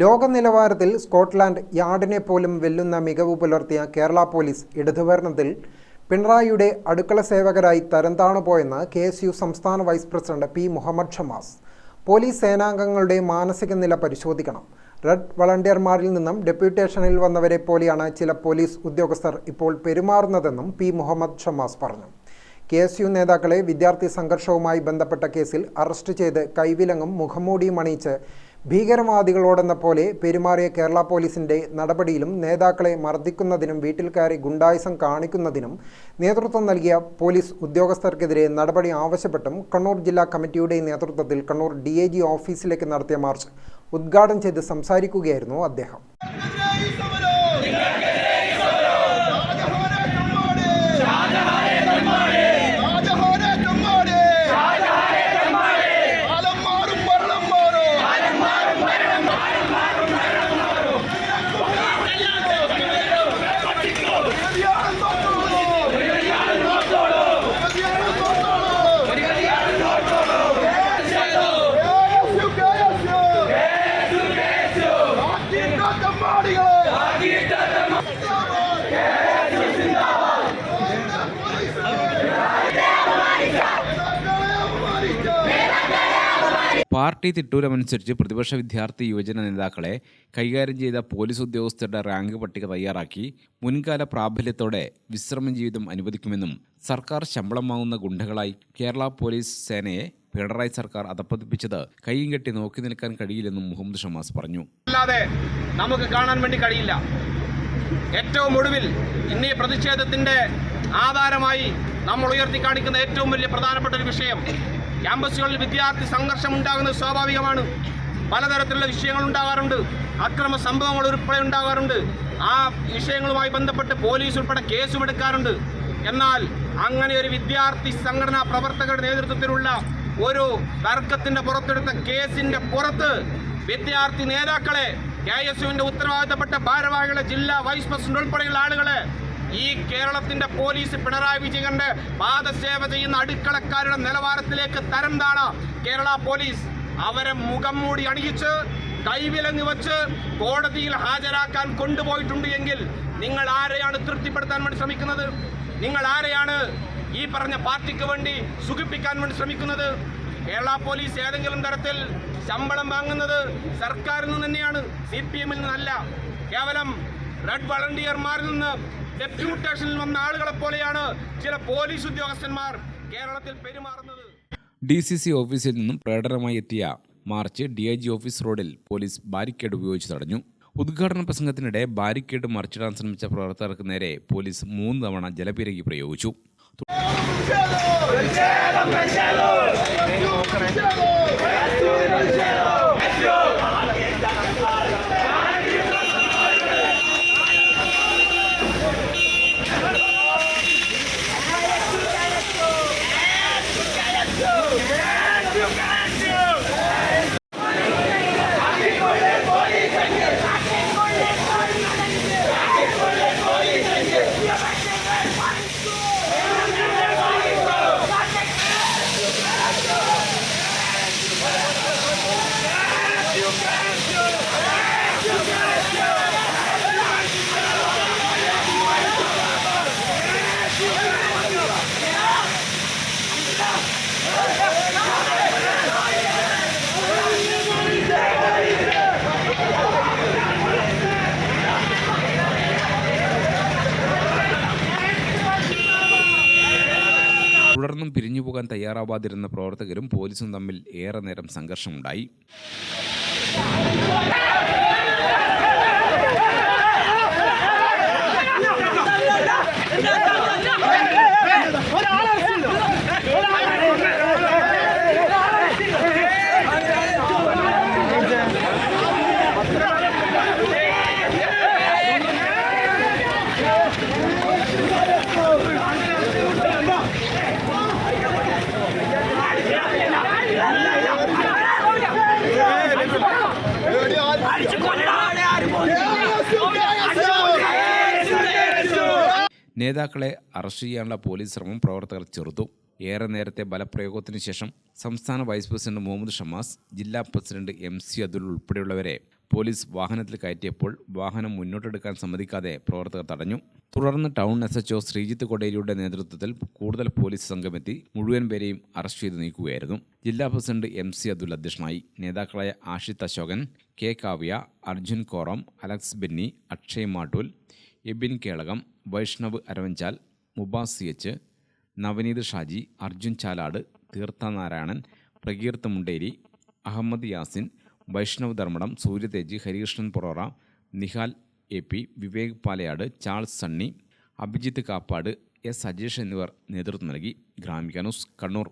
ലോക നിലവാരത്തിൽ സ്കോട്ട്ലാൻഡ് യാർഡിനെ പോലും വെല്ലുന്ന മികവ് പുലർത്തിയ കേരള പോലീസ് ഇടതുഭരണത്തിൽ പിണറായിയുടെ അടുക്കള സേവകരായി തരംതാണു പോയെന്ന് കെ എസ് യു സംസ്ഥാന vice president P Muhammad Shamas. Police സേനാംഗങ്ങളുടെ മാനസിക നില പരിശോധിക്കണം. റെഡ് വളണ്ടിയർമാരിൽ നിന്നും ഡെപ്യൂട്ടേഷനിൽ വന്നവരെ പോലെയാണ് ചില പോലീസ് ഉദ്യോഗസ്ഥർ ഇപ്പോൾ പെരുമാറുന്നതെന്നും പി മുഹമ്മദ് ഷമാസ് പറഞ്ഞു. കെ എസ് യു നേതാക്കളെ വിദ്യാർത്ഥി സംഘർഷവുമായി ബന്ധപ്പെട്ട കേസിൽ അറസ്റ്റ് ചെയ്ത് കൈവിലങ്ങും മുഖംമൂടിയും അണിയിച്ച് ഭീകരവാദികളോടെന്ന പോലെ പെരുമാറിയ കേരള പോലീസിന്റെ നടപടിയിലും നേതാക്കളെ മർദ്ദിക്കുന്നതിനും വീട്ടിൽ കയറി ഗുണ്ടായുസം കാണിക്കുന്നതിനും നേതൃത്വം നൽകിയ പോലീസ് ഉദ്യോഗസ്ഥർക്കെതിരെ നടപടി ആവശ്യപ്പെട്ടും കണ്ണൂർ ജില്ലാ കമ്മിറ്റിയുടെ നേതൃത്വത്തിൽ കണ്ണൂർ ഡി ഓഫീസിലേക്ക് നടത്തിയ മാർച്ച് ഉദ്ഘാടനം ചെയ്ത് സംസാരിക്കുകയായിരുന്നു അദ്ദേഹം. പാർട്ടി തിട്ടൂരമനുസരിച്ച് പ്രതിപക്ഷ വിദ്യാർത്ഥി യുവജന നേതാക്കളെ കൈകാര്യം ചെയ്ത പോലീസ് ഉദ്യോഗസ്ഥരുടെ റാങ്ക് പട്ടിക തയ്യാറാക്കി മുൻകാല പ്രാബല്യത്തോടെ വിശ്രമ ജീവിതം അനുവദിക്കുമെന്നും സർക്കാർ ശമ്പളം വാങ്ങുന്ന ഗുണ്ടകളായി കേരള പോലീസ് സേനയെ പിണറായി സർക്കാർ അധപ്പതിപ്പിച്ചത് കൈയും കെട്ടി നോക്കി നിൽക്കാൻ കഴിയില്ലെന്നും മുഹമ്മദ് ഷമാസ് പറഞ്ഞു. അല്ലാതെ നമുക്ക് കാണാൻ വേണ്ടി കഴിയില്ല. ഏറ്റവും ഒടുവിൽ ഇന്നീ പ്രതിഷേധത്തിന്റെ ആധാരമായി നമ്മൾ ഉയർത്തി കാണിക്കുന്ന ഏറ്റവും വലിയ പ്രധാനപ്പെട്ട ഒരു വിഷയം ക്യാമ്പസുകളിൽ വിദ്യാർത്ഥി സംഘർഷം ഉണ്ടാകുന്നത് സ്വാഭാവികമാണ്. പലതരത്തിലുള്ള വിഷയങ്ങൾ ഉണ്ടാകാറുണ്ട്. അക്രമ സംഭവങ്ങൾ ഉൾപ്പെടെ ഉണ്ടാകാറുണ്ട്. ആ വിഷയങ്ങളുമായി ബന്ധപ്പെട്ട് പോലീസ് ഉൾപ്പെടെ കേസും എടുക്കാറുണ്ട്. എന്നാൽ അങ്ങനെ ഒരു വിദ്യാർത്ഥി സംഘടനാ പ്രവർത്തകരുടെ നേതൃത്വത്തിലുള്ള ഒരു തർക്കത്തിന്റെ പുറത്തെടുത്ത കേസിന്റെ പുറത്ത് വിദ്യാർത്ഥി നേതാക്കളെ കെ എസ് യുവിന്റെ ഉത്തരവാദിത്തപ്പെട്ട ഭാരവാഹികളെ ജില്ലാ വൈസ് പ്രസിഡന്റ് ഉൾപ്പെടെയുള്ള ആളുകളെ ഈ കേരളത്തിന്റെ പോലീസ് പിണറായി വിജയന്റെ പാദസേവ ചെയ്യുന്ന അടുക്കളക്കാരുടെ നിലവാരത്തിലേക്ക് തരം താണ കേരള പോലീസ്. അവരെ മുഖം മൂടി അണിയിച്ച് കൈവിലങ്ങ് വെച്ച് കോടതിയിൽ ഹാജരാക്കാൻ കൊണ്ടുപോയിട്ടുണ്ട് എങ്കിൽ നിങ്ങൾ ആരെയാണ് തൃപ്തിപ്പെടുത്താൻ വേണ്ടി ശ്രമിക്കുന്നത്? നിങ്ങൾ ആരെയാണ് ഈ പറഞ്ഞ പാർട്ടിക്ക് വേണ്ടി സുഖിപ്പിക്കാൻ വേണ്ടി ശ്രമിക്കുന്നത്? കേരള പോലീസ് ഏതെങ്കിലും തരത്തിൽ ശമ്പളം വാങ്ങുന്നത് സർക്കാരിൽ നിന്ന് തന്നെയാണ് സി പി എമ്മിൽ നിന്നല്ല. കേവലം റെഡ് വളണ്ടിയർമാരിൽ നിന്ന് ഡെപ്യൂട്ടേഷനിൽ വന്ന ആളുകളെ പോലെയാണ് ചില പോലീസ് ഉദ്യോഗസ്ഥന്മാർ കേരളത്തിൽ പെരുമാറുന്നത്. ഡി സി സി ഓഫീസിൽ നിന്നും പ്രകടനമായി എത്തിയ march D I G office റോഡിൽ പോലീസ് ബാരിക്കേഡ് ഉപയോഗിച്ച് തടഞ്ഞു. ഉദ്ഘാടന പ്രസംഗത്തിനിടെ ബാരിക്കേഡ് മറിച്ചിടാൻ ശ്രമിച്ച പ്രവർത്തകർക്ക് നേരെ പോലീസ് മൂന്ന് തവണ ജലപീരങ്കി പ്രയോഗിച്ചു. തുടർന്നും പിരിഞ്ഞു പോകാൻ തയ്യാറാവാതിരുന്ന പ്രവർത്തകരും പോലീസും തമ്മിൽ ഏറെ നേരം സംഘർഷമുണ്ടായി. നേതാക്കളെ അറസ്റ്റ് ചെയ്യാനുള്ള പോലീസ് ശ്രമം പ്രവർത്തകർ ചെറുത്തു. ഏറെ നേരത്തെ ബലപ്രയോഗത്തിന് ശേഷം സംസ്ഥാന വൈസ് പ്രസിഡന്റ് മുഹമ്മദ് ഷമാസ് ജില്ലാ പ്രസിഡന്റ് എം സി അതുൽ ഉൾപ്പെടെയുള്ളവരെ പോലീസ് വാഹനത്തിൽ കയറ്റിയപ്പോൾ വാഹനം മുന്നോട്ടെടുക്കാൻ സമ്മതിക്കാതെ പ്രവർത്തകർ തടഞ്ഞു. തുടർന്ന് town S H O Sreejith കൊടേരിയുടെ നേതൃത്വത്തിൽ കൂടുതൽ പോലീസ് സംഘമെത്തി മുഴുവൻ പേരെയും അറസ്റ്റ് ചെയ്ത് നീക്കുകയായിരുന്നു. ജില്ലാ പ്രസിഡന്റ് എം സി അതുൽ അധ്യക്ഷനായി നേതാക്കളായ Ashith Ashokan K Kavya Arjun Koram Alex Benny Akshay Mattool Ebin Kelakam Vaishnav Aravanchal Mubas H Navaneeth Shaji Arjun Chalad Theertha Narayanan Prakeerth Munderi Ahammed Yasin Vaishnav Dharmadam Suryathej Harikrishnan Porora Nihal A P Vivek Palayad Charles Sunny Abhijith Kappad S Sajeesh എന്നിവർ നേതൃത്വം നൽകി. Gramika news Kannur.